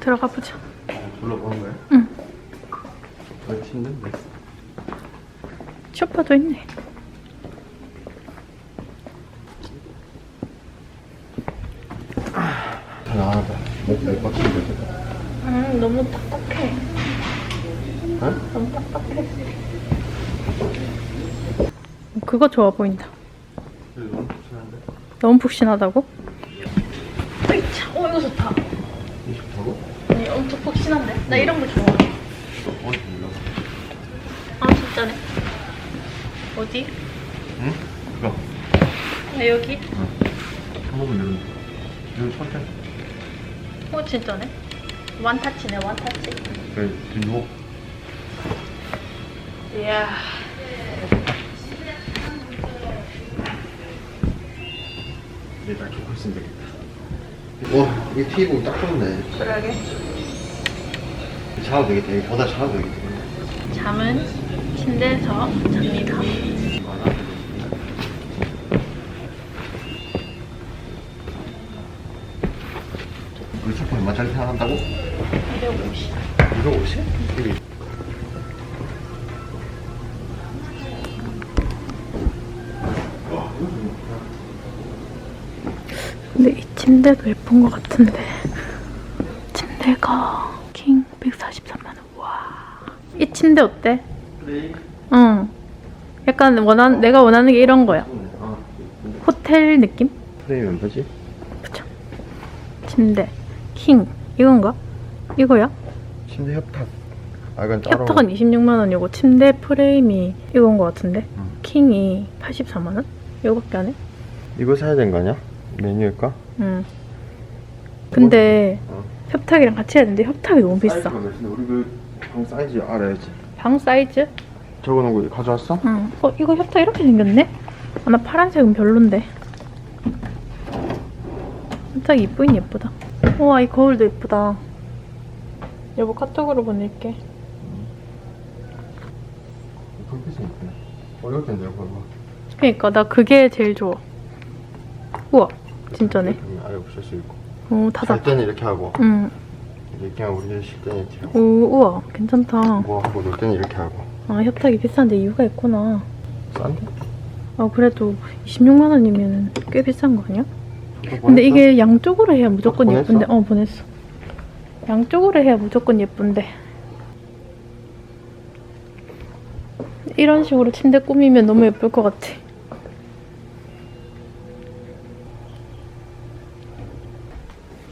들어가 보자. 둘러보는 거야? 응. 왜 침대인데? 쇼파도 있네. 다 나와봐. 몇 바퀴인데? 음, 너무 딱딱해. 어? 너무 딱딱해. 그거 좋아 보인다. 여기 너무 푹신한데? 너무 푹신하다고? 푹신한데? 나 이런 거 좋아. 어디 눌러? 아, 진짜네. 어디? 응? 그거. 아, 여기? 한 번만 누르면 돼. 여기 천천히. 어, 진짜네. 완타치네, 완타치. 그래, 뒤로. 이야. 내가 좋고 있으면 되겠다. 와, 이게 TV 딱 좋네. 그러게. 자도 되겠다. 여기 보다 자도 되겠다. 잠은 침대에서 잡니다. 우리 소파 얼마짜리 생각한다고? 250. 250? 여기. 와, 이거 좋다. 근데 이 침대도 예쁜 것 같은데. 침대가 킹 143만원. 와. 이 침대 어때? 그래. 응. 약간 원한, 내가 원하는 게 이런 거야. 아, 근데 호텔 느낌? 프레임이 뭐지? 그쵸. 침대. 킹. 이건가? 이거야? 침대 협탁. 아, 이건 따로. 협탁은 26만 원이고 침대 프레임이 이건 것 같은데. 응. 킹이 84만 원? 이거밖에 안 해? 이거 사야 되는 거 아니야? 메뉴일까? 응. 근데 어. 협탁이랑 같이 해야 되는데 협탁이 너무 비싸. 몇인데 우리 그 방 사이즈 알아야지. 방 사이즈? 적어놓은 거 가져왔어? 응. 어, 이거 협탁 이렇게 생겼네? 아, 나 파란색은 별론데. 협탁 이쁘긴 예쁘다. 우와, 이 거울도 예쁘다. 여보 카톡으로 보낼게. 불빛이. 어려울 텐데 이거 봐. 그니까, 나 그게 제일 좋아. 우와, 진짜네. 아래 수 있고. 오, 잘 닫았다. 때는 이렇게 하고 응. 이렇게 하고 우리 이렇게 하고 오, 우와, 괜찮다. 뭐 하고 놀 때는 이렇게 하고. 아, 협탁이 비싼데 이유가 있구나. 싼데? 아, 그래도 26만 원이면 꽤 비싼 거 아니야? 근데? 이게 양쪽으로 해야 무조건? 예쁜데 어 보냈어 양쪽으로 해야 무조건 예쁜데 이런 식으로 침대 꾸미면 너무 예쁠 것 같아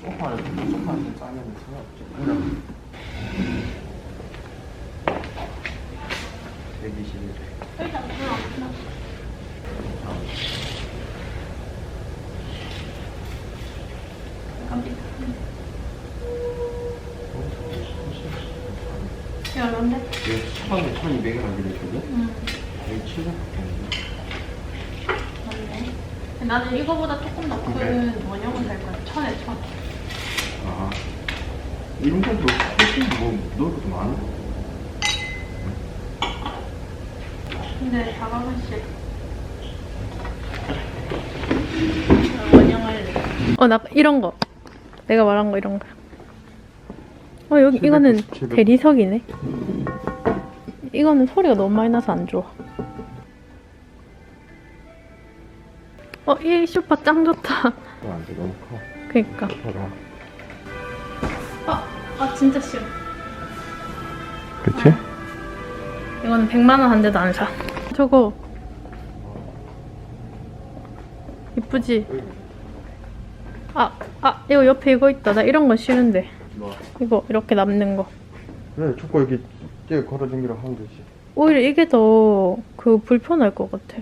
소파를 소파한테 싸면 상관없지. 121. 여런데? 여기 처음에 1200원 하기로 했거든? 응 여기 700밖에 안 돼. 맞네 나는 이거보다 조금 더 큰 원형을 살 거야 천에 천 아. 이런 것도 훨씬 뭐, 넣을 것도 많아. 근데 자가은 씨 원형 할래 어나 이런 거 내가 말한 거 이런 거 어, 여기, 이거는 700. 대리석이네. 이거는 소리가 너무 많이 나서 안 좋아. 어, 이 쇼파 짱 좋다. 그거 안 돼, 너무 커. 그니까. 커라. 아, 아, 진짜 싫어. 그치? 이거는 100만 원 한 대도 안 사. 저거. 이쁘지? 아, 아, 이거 옆에 이거 있다. 나 이런 거 싫은데. 뭐. 이거, 이렇게 남는 거. 그래, 초코 여기 걸어 다니라 하면 되지. 오히려 이게 더 그 불편할 것 같아.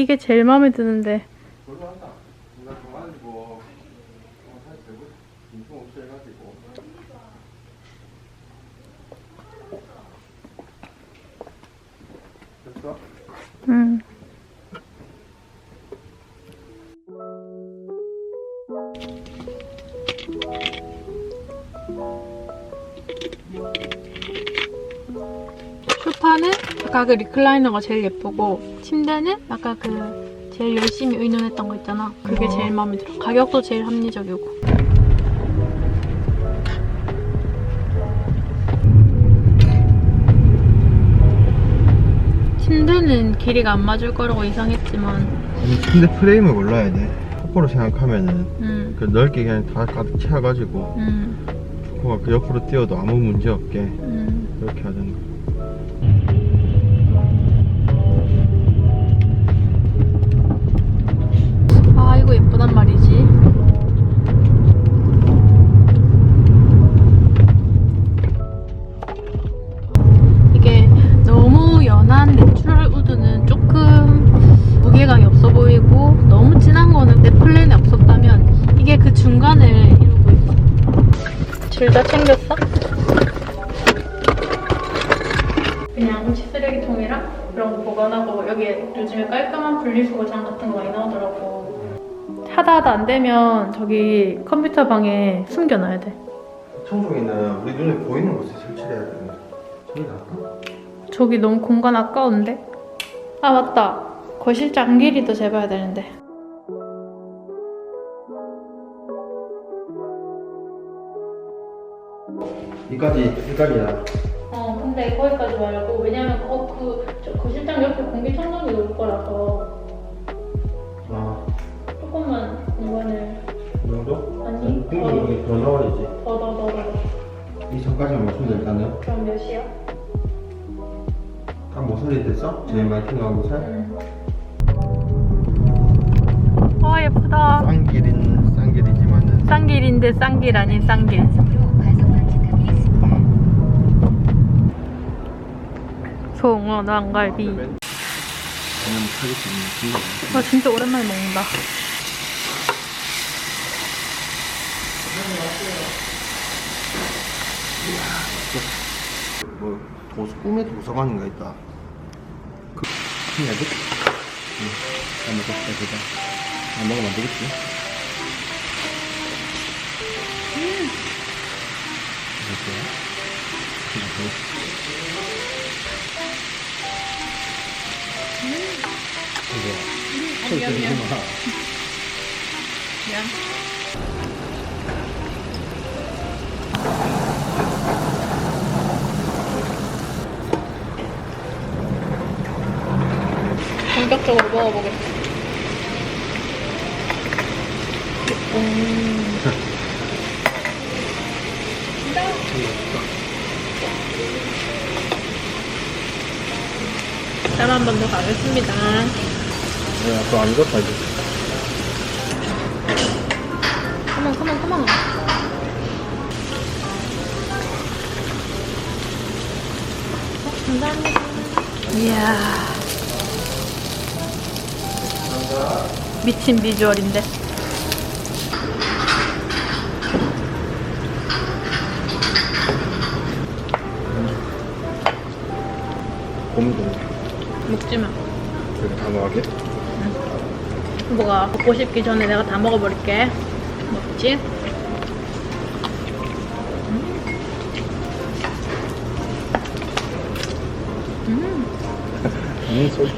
이게 제일 마음에 드는데 아까 그 리클라이너가 제일 예쁘고 침대는 아까 그 제일 열심히 의논했던 거 있잖아. 그게 제일 마음에 들어. 가격도 제일 합리적이고. 침대는 길이가 안 맞을 거라고 예상했지만, 이 침대 프레임을 골라야 돼. 코코로 생각하면은 음, 그 넓게 그냥 다 가득 채워가지고 음, 코가 그 옆으로 뛰어도 아무 문제 없게 음. 그렇게 하는 거. 거 예쁘단 말이지. 이게 너무 연한 내추럴 우드는 조금 무게감이 없어 보이고 너무 진한 거는 내 플랜에 없었다면 이게 그 중간을 이루고 있어. 둘다 챙겼어? 그냥 음식 쓰레기통이랑 그런 거 보관하고 여기에 요즘에 깔끔한 분리수거장 같은 거 많이 나오더라고. 하다 하다 안 되면 저기 컴퓨터 방에 숨겨놔야 돼. 청소기는 우리 눈에 보이는 곳에 설치해야 되는데 저기 나까? 저기 너무 공간 아까운데? 아 맞다. 거실 장길이도 재봐야 되는데. 이까지 이까지야. 어 근데 거기까지 말고 왜냐면 어 그 거실장 옆에 공기청정기 놓을 거라서 더 나와야지. 더더더더 이 전까지만 맞추면 일단은 그럼 몇이야? 딱 모서리 됐어? 제일 많이 필요한 곳에 응. 와 예쁘다. 쌍길인 쌍길이지만은 쌍길인데 쌍길 아닌 쌍길. 송어 난갈비. 와 진짜 오랜만에 먹는다. 뭐 도서 꿈의 도서관인가 있다. 그 해야 돼? 응. 안 먹었다 그다. 안 먹으면 안 되겠지. 이렇게. 이거. 미안, 미안. 마. 미안. 본격적으로 먹어보겠습니다. 음. 땀 한 번 더 가겠습니다. 야, 그거 안 익었다 이제. 컴온, 컴온, 컴온. 감사합니다. 이야. 미친 비주얼인데. 고민도 먹지 마. 다 먹게. 뭐가 먹고 싶기 전에 내가 다 먹어버릴게. 먹지? 음, 소주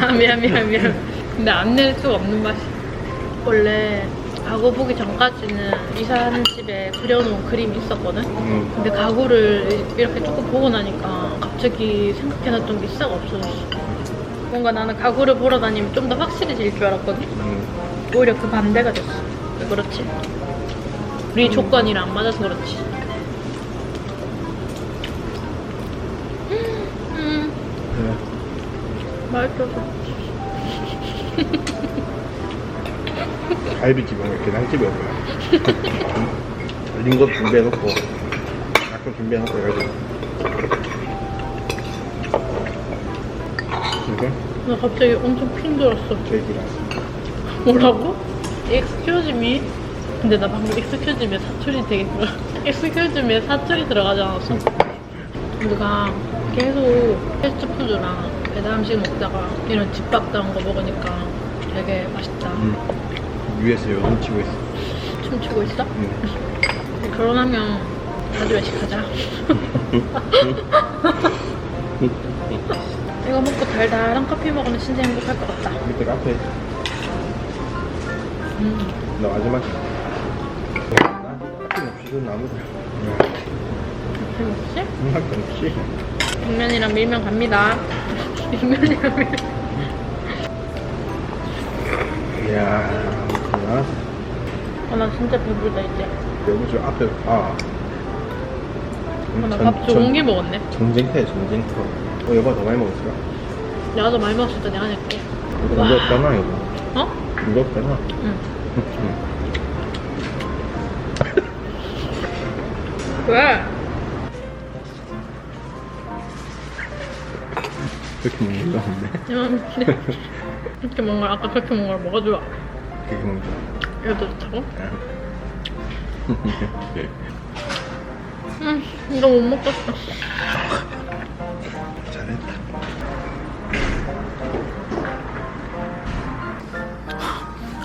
아, 미안, 미안, 미안. 근데 안 낼 수가 없는 맛이. 원래 가구 보기 전까지는 이사하는 집에 그려놓은 그림이 있었거든? 음. 근데 가구를 이렇게 조금 보고 나니까 갑자기 생각해놨던 게 싹 없어졌어. 뭔가 나는 가구를 보러 다니면 좀 더 확실해질 줄 알았거든? 음. 오히려 그 반대가 됐어. 왜 그렇지? 우리 조건이랑 안 맞아서 그렇지. 음, 그래. 맛있어서. 갈비집은 이렇게 날집이 없고요. 얼린 것 준비해놓고, 가끔 준비해놓고 해가지고. 이거? 나 갑자기 엄청 핑 돌았어. 뭐라고? Excuse me? 근데 나 방금 excuse me에 사투리 되게 들어. excuse me에 사투리 들어가지 않았어? 우리가 계속 패스트푸드랑 배달 음식 먹다가 이런 집밥 다운 거 먹으니까 되게 맛있다. 음. 위에서 넘치고 있어. 춤추고 있어? 음. 결혼하면 자주 외식하자. 이거 먹고 달달한 커피 먹으면 진짜 행복할 것 같다. 밑에 카페 음. 나 마지막 나 카페 없이도 나무다 커피 먹지? 음악도 없이 냉면이랑 밀면 갑니다. 냉면이랑 밀면. 이야 나 아, 나 진짜 배부르다, 이제. 여기 저 앞에 아 아, 나밥 좋은 게 먹었네. 전쟁터야 전쟁터 어 여보 더 많이 먹었어 내가 더 많이 먹었을 때 내가 낼게. 이거 와. 이거 어? 빼놔 응. 왜? 그렇게 먹는 거 같은데 이만한데. 이렇게 먹은 걸, 아까 그렇게 먹은 걸 먹어줘. 그렇게 먹는 거 이것도 좋다고? 아. 응, 이거 못 먹겠어. 잘했다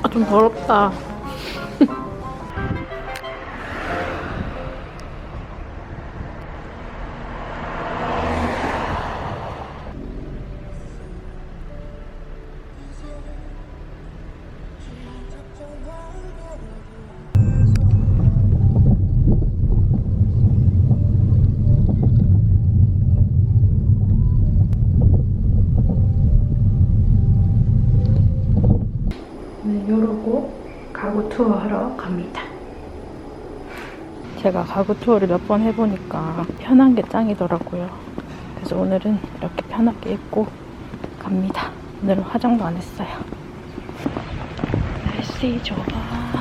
아, 좀 더럽다. 제가 가구 투어를 몇 번 해보니까 편한 게 짱이더라고요. 그래서 오늘은 이렇게 편하게 입고 갑니다. 오늘은 화장도 안 했어요. 날씨 좋아.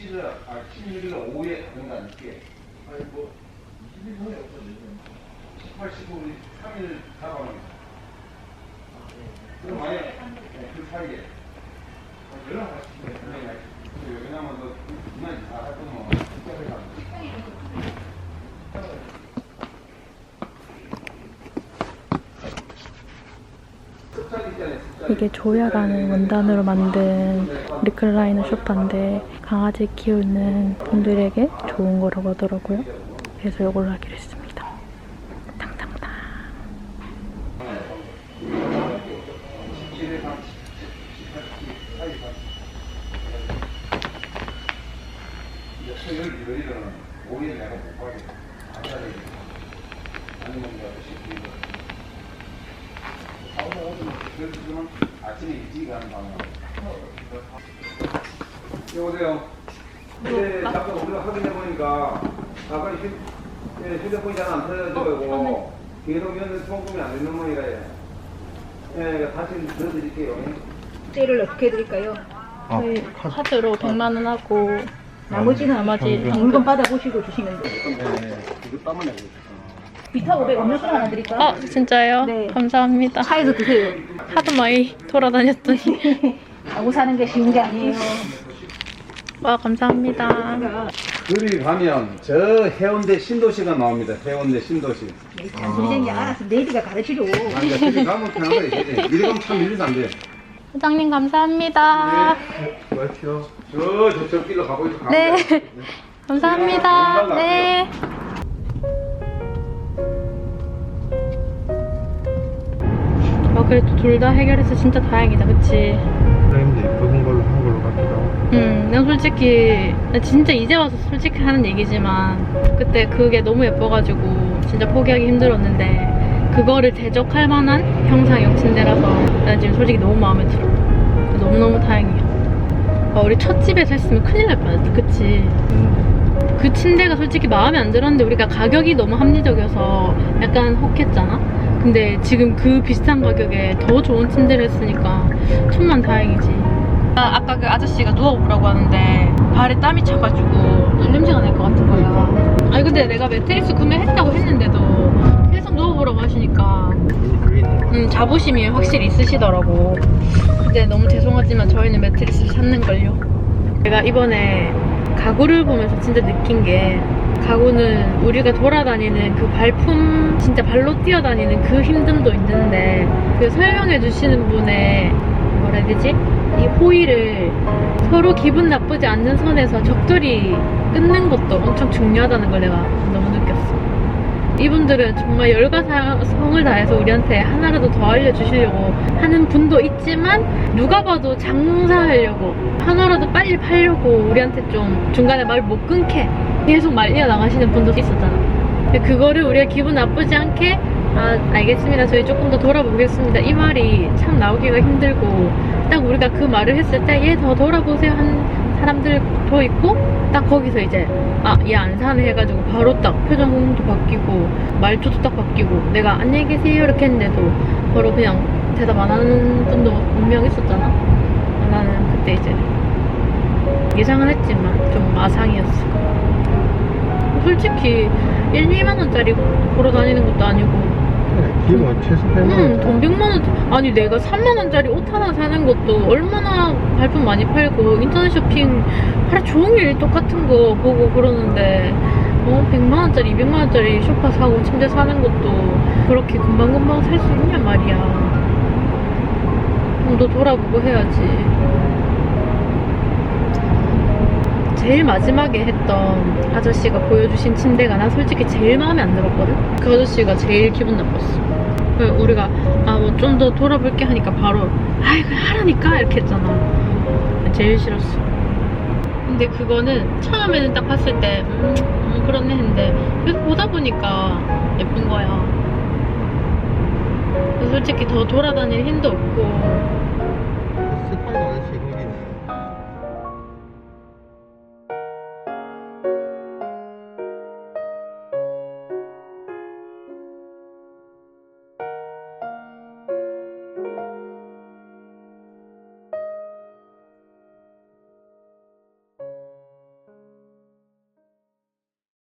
17일, 아, 16일날 오후에 가는 아닐게. 아니, 뭐, 20일 전에 없어지죠. 18, 19, 우리 3일 잡아놓은 그럼 만약에 네, 그 사이에 연락 하시면 왜냐면 너 누나 다할 거면 가. 이게 조야라는 원단으로 만든 리클라이너 소파인데 강아지 키우는 분들에게 좋은 거라고 하더라고요. 그래서 이걸로 하기로 했습니다. 탕탕탕. 17일 한 18, 사이 가. 이제 토요일, 일요일은 오일 내가 못 가게. 아싸리 아니면 내가 시키고. 아무 오전 그렇지만 아침에 일찍 가는 방향. 여보세요. 근데 잠깐 우리가 확인해 보니까 아까 휴, 예, 휴대폰이 잘 안 터져가지고 계속 연락 송금이 안 되는 모양이라 예. 예, 다시 넣어드릴게요. 세를 어떻게 해드릴까요? 저희 카드로 100만 원 하고 나머지는 나머지 물건 받아보시고 주시면 돼요. 네, 이거 따면 되고. 비타 500 음료수 하나 드릴까요? 아 진짜요? 네. 감사합니다. 차에서 드세요. 하도 많이 돌아다녔더니 하고 사는 게 쉬운 게 아니에요. 와 감사합니다. 그리 가면 저 해운대 신도시가 나옵니다. 해운대 신도시. 단순히 알아서 내디가 가르치려. 아니, 그리 가면 편한 거지. 이리 가면 참 일도 안 돼. 사장님 감사합니다. 그렇죠. 저, 저쪽 길로 가고 있어. 네. 감사합니다. 네. 아 그래도 둘 다 해결해서 진짜 다행이다, 그치? 프레 응, 난 솔직히 나 진짜 이제 와서 솔직히 하는 얘기지만 그때 그게 너무 예뻐가지고 진짜 포기하기 힘들었는데 그거를 대적할 만한 형상형 침대라서 난 지금 솔직히 너무 마음에 들어. 너무너무 다행이야. 아, 우리 첫 집에서 했으면 큰일 날 뻔했다. 그치? 그 침대가 솔직히 마음에 안 들었는데 우리가 가격이 너무 합리적이어서 약간 혹했잖아? 근데 지금 그 비슷한 가격에 더 좋은 침대를 했으니까 천만 다행이지. 아, 아까 그 아저씨가 누워보라고 하는데 발에 땀이 차가지고 냄새가 날 것 같은 거야. 아니 근데 내가 매트리스 구매했다고 했는데도 계속 누워보라고 하시니까 음, 자부심이 확실히 있으시더라고. 근데 너무 죄송하지만 저희는 매트리스 찾는걸요. 제가 이번에 가구를 보면서 진짜 느낀 게 가구는 우리가 돌아다니는 그 발품 진짜 발로 뛰어다니는 그 힘듦도 있는데 그 설명해 주시는 분의 뭐라 해야 되지? 이 호의를 서로 기분 나쁘지 않는 선에서 적절히 끊는 것도 엄청 중요하다는 걸 내가 너무 느꼈어. 이분들은 정말 열과 사- 성을 다해서 우리한테 하나라도 더 알려주시려고 하는 분도 있지만 누가 봐도 장사하려고 하나라도 빨리 팔려고 우리한테 좀 중간에 말 못 끊게 계속 말려 나가시는 분도 있었잖아. 그거를 우리가 기분 나쁘지 않게 아 알겠습니다. 저희 조금 더 돌아보겠습니다. 이 말이 참 나오기가 힘들고 딱 우리가 그 말을 했을 때 얘 더 돌아보세요 한 사람들도 있고 딱 거기서 이제 아얘 안 사네 해가지고 바로 딱 표정도 바뀌고 말투도 딱 바뀌고 내가 안녕히 계세요 이렇게 했는데도 바로 그냥 대답 안 하는 분도 분명 있었잖아. 나는 그때 이제 예상은 했지만 좀 마상이었어. 솔직히 1, 2만 원짜리 보러 다니는 것도 아니고 기본 최소 100만 응, 원. 돈 100만 원 아니 내가 3만 원짜리 옷 하나 사는 것도 얼마나 발품 많이 팔고 인터넷 쇼핑 하루 종일 똑같은 거 보고 그러는데 어 100만 원짜리 200만 원짜리 소파 사고 침대 사는 것도 그렇게 금방 금방 살 수 있냔 말이야 좀 더 돌아보고 해야지 제일 마지막에 했던 아저씨가 보여주신 침대가 나 솔직히 제일 마음에 안 들었거든? 그 아저씨가 제일 기분 나빴어. 그래서 우리가 아 뭐 좀 더 돌아볼게 하니까 바로 아이 그냥 하라니까 이렇게 했잖아. 제일 싫었어. 근데 그거는 처음에는 딱 봤을 때 음, 음, 그렇네 했는데 계속 보다 보니까 예쁜 거야. 솔직히 더 돌아다닐 힘도 없고